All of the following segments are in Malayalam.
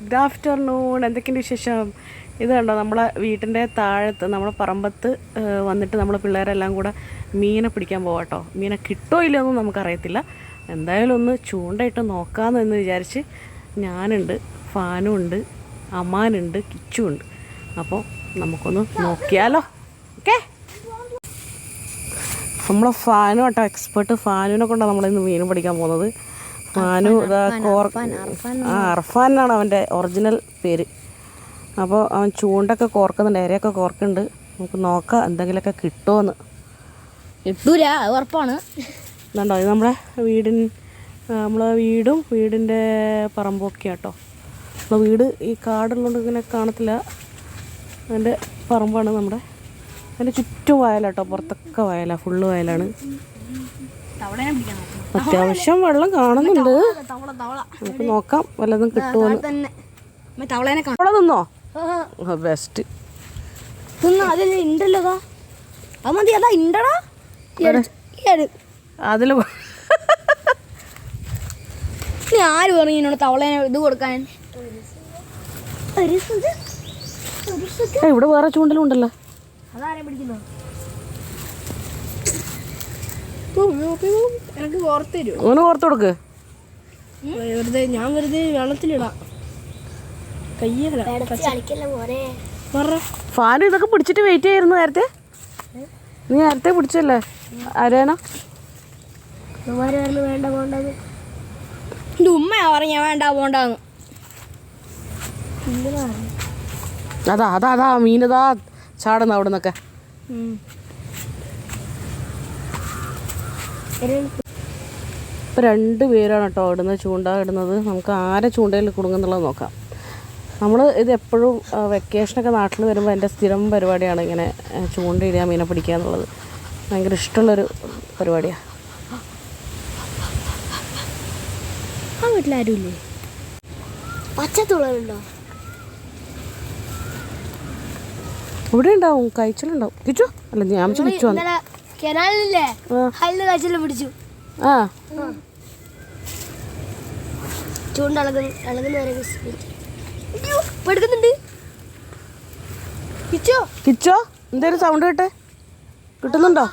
ഗുഡ് ആഫ്റ്റർനൂൺ എന്തൊക്കെയുണ്ട് വിശേഷം? ഇത് കണ്ടോ നമ്മളെ വീട്ടിന്റെ താഴത്ത് നമ്മളെ പറമ്പത്ത് വന്നിട്ട് നമ്മളെ പിള്ളേരെല്ലാം കൂടെ മീനെ പിടിക്കാൻ പോവാട്ടോ മീനെ കിട്ടോ ഇല്ലയൊന്നും നമുക്കറിയത്തില്ല. എന്തായാലും ഒന്ന് ചൂണ്ടയിട്ട് നോക്കാമെന്ന് വിചാരിച്ച് ഞാനുണ്ട് ഫാനും ഉണ്ട് അമ്മാനുണ്ട് കിച്ചും ഉണ്ട്. അപ്പോൾ നമുക്കൊന്ന് നോക്കിയാലോ. ഓക്കെ? നമ്മളെ ഫാനും കേട്ടോ എക്സ്പേർട്ട് ഫാനുവിനെ കൊണ്ടാണ് നമ്മളിന്ന് മീൻ പിടിക്കാൻ പോകുന്നത്. ഇതാ കോർ ആ അർഫാൻ എന്നാണ് അവന്റെ ഒറിജിനൽ പേര്. അപ്പോൾ അവൻ ചൂണ്ടൊക്കെ കോർക്കുന്നുണ്ട് ഇരയൊക്കെ കോർക്കുന്നുണ്ട്. നമുക്ക് നോക്കാം എന്തെങ്കിലുമൊക്കെ കിട്ടുമോയെന്ന് കിട്ടൂല ഉറപ്പാണ്. ഇതുണ്ടോ? ഇത് നമ്മുടെ വീടിൻ നമ്മളെ വീടും വീടിന്റെ പറമ്പൊക്കെ കേട്ടോ. നമ്മളെ വീട് ഈ കാടുള്ളതുകൊണ്ട് ഇങ്ങനെ കാണത്തില്ല. അതിന്റെ പറമ്പാണ് നമ്മുടെ അതിന്റെ ചുറ്റും വയലാട്ടോ പുറത്തൊക്കെ വയലാണ് ഫുള്ള് വയലാണ്. അത്യാവശ്യം വെള്ളം കാണുന്നുണ്ട്. തവള തവള നമുക്ക് നോക്കാം വല്ലതും കിട്ടുമോ തന്നെ. തിന്നോ? ബെസ്റ്റ് ഉണ്ടല്ലോ അതാ മതി. അതിൽ നീ ആര് പറഞ്ഞു എന്നോട് തവളേനെ ഇത് കൊടുക്കാൻ. ഇവിടെ വേറെ ചൂണ്ടലുണ്ടല്ലോ അതാരെ പിടിക്കുന്നത്? എനിക്ക് ഓർത്ത് തരുമോ ഓന് ഓർത്ത് കൊടുക്ക്. വെറുതെ ഞാൻ വെറുതെ വെള്ളത്തിലിടാം. കയ്യല്ല ഫാൻ ഇതൊക്കെ പിടിച്ചിട്ട് വെയിറ്റ് ചെയ്യായിരുന്നു നേരത്തെ? നീ നേരത്തെ പിടിച്ചല്ലേ? ആരേനാ? വേണ്ട പോണ്ടത്. എന്റെ ഉമ്മയാ പറഞ്ഞ വേണ്ട പോണ്ടെന്ന്. അതാ അതാ അതാ മീനതാ ചാടുന്ന അവിടെ നിന്നൊക്കെ ഇപ്പം രണ്ട് പേരാണ് കേട്ടോ അവിടുന്ന് ചൂണ്ട ഇടുന്നത്. നമുക്ക് ആരെ ചൂണ്ടയിൽ കുടുങ്ങുന്നുള്ളത് നോക്കാം. നമ്മൾ ഇത് എപ്പോഴും വെക്കേഷനൊക്കെ നാട്ടിൽ വരുമ്പോൾ എന്റെ സ്ഥിരം പരിപാടിയാണ് ഇങ്ങനെ ചൂണ്ടയിടുക മീനെ പിടിക്കുക എന്നുള്ളത്. ഭയങ്കര ഇഷ്ടമുള്ളൊരു പരിപാടിയാണ് ആ വീട്ടിലാരും ഇല്ലേ പച്ചത്തുള്ളലുണ്ടോ ഇവിടെ ഉണ്ടാവും കഴിച്ചിലുണ്ടാവും. കിച്ചു? അല്ല ഞാൻ കിച്ചു വന്നു. ഇന്നലെ കെനാലില്ലേ. അതിൽ കാഴ്ചയിൽ പിടിച്ചു. ആ. ചൂണ്ട ഇളകുന്ന ഇളകുന്നവരെ എടുക്കുന്നുണ്ട് കിച്ചോ? കിച്ചോ? എന്തേലും സൗണ്ട് കേട്ടെ? കിട്ടുന്നുണ്ടോ?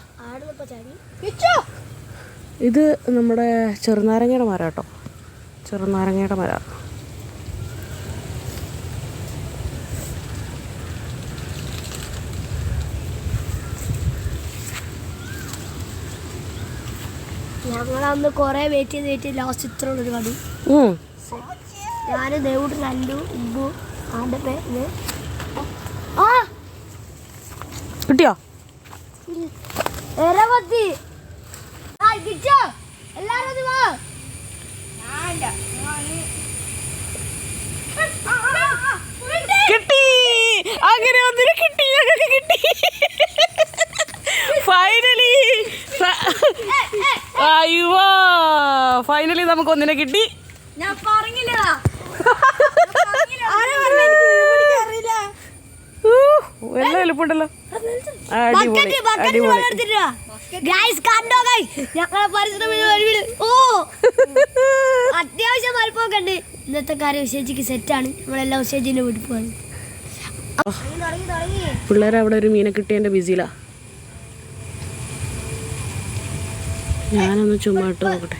ഇത് നമ്മുടെ ചെറുനാരങ്ങയുടെ മരം കേട്ടോ. ചെറുനാരങ്ങയുടെ മരം. ഞങ്ങളന്ന് കൊറേ വെയിറ്റ് ചെയ്ത് വെയിറ്റ് ലാസ്റ്റ് ഇത്ര ഉള്ളൊരു കടി ഞാൻ ഞാൻ ദേവൂട്ട് നല്ലു ഇബു ആന്റെ പേര് ആ! കിട്ടിയോ? എരവത്തി! ആ എല്ലാരും വാ കിട്ടി അങ്ങനെ ഒന്നിന് കിട്ടി ഞങ്ങൾക്ക് കിട്ടി ഫൈനലി അയ്യോ ഫൈനലി നമുക്ക് ഒന്നിനെ കിട്ടി. ഞാൻ. എല്ലാം എളുപ്പമുണ്ടല്ലോ. അടിപൊളി അടിപൊളി? ഞങ്ങളെ പരിസരം ഒരു ഓ! അത്യാവശ്യം ഇന്നത്തെ കാര്യം സെറ്റാണ്. നമ്മളെല്ലാം വീട്ടിൽ പോകാൻ അവിടെ ഒരു മീനെ കിട്ടിയതിന്റെ ബിസിയിലാ. ഞാനൊന്ന് ചുമ്മാ ഇട്ട് നോക്കട്ടെ.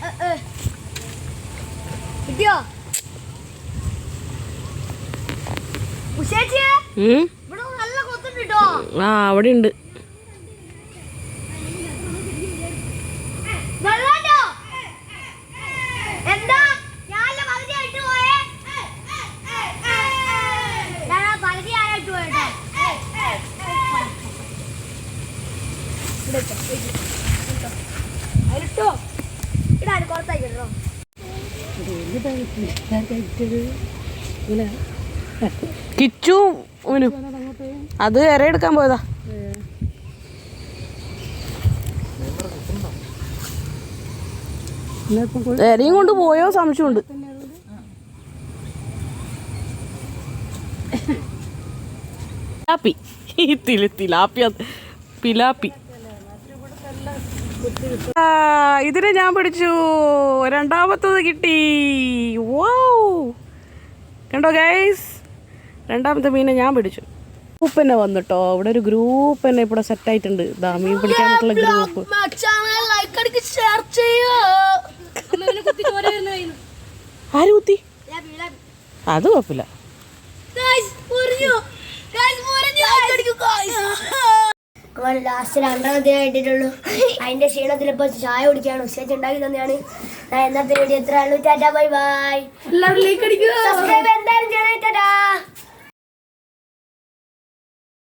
ആ പകുതി ആരായിട്ട് പോയട്ടോ അതിലിട്ടോ? ഇടാൻ പുറത്തായിട്ടോ കിച്ചു അത് അത് ഇരയെടുക്കാൻ പോയതാ. ഇരയും കൊണ്ട് പോയോ? സംശയമുണ്ട്. പിലാപ്പി തില തിലാപ്പി പിലാപ്പി. ഇതിനെ ഞാൻ പിടിച്ചു. രണ്ടാമത്തത് കിട്ടി. വോ. കണ്ടോ ഗൈസ് രണ്ടാമത്തെ മീനെ ഞാൻ പിടിച്ചു. ഗ്രൂപ്പ് തന്നെ വന്നിട്ടോ. ഇവിടെ ഒരു ഗ്രൂപ്പ് തന്നെ ഇവിടെ സെറ്റ് ആയിട്ടുണ്ട്. ഇതാ മീൻ പിടിക്കാൻ പറ്റുള്ള ഗ്രൂപ്പ് ലൈക്ക് അടിക്ക് ഷെയർ ചെയ്യോ. ആര് കുത്തി? അത് കുഴപ്പമില്ല. ലാസ്റ്റ് രണ്ടാമത്തെ ആയിട്ടുള്ളൂ അതിന്റെ ക്ഷീണത്തിൽ ഇപ്പൊ ചായ കുടിക്കാണ് ഉച്ചയ്ക്ക് ഉണ്ടാക്കി തന്നെയാണ്. ഞാൻ ഇന്നത്തെ വീഡിയോ എത്ര ആളു ടാറ്റാ ബൈ ബൈ ലൈക്ക് അടിക്കുക. സബ്സ്ക്രൈബ് എന്തായാലും ചെയ്യണേ ടാറ്റാ.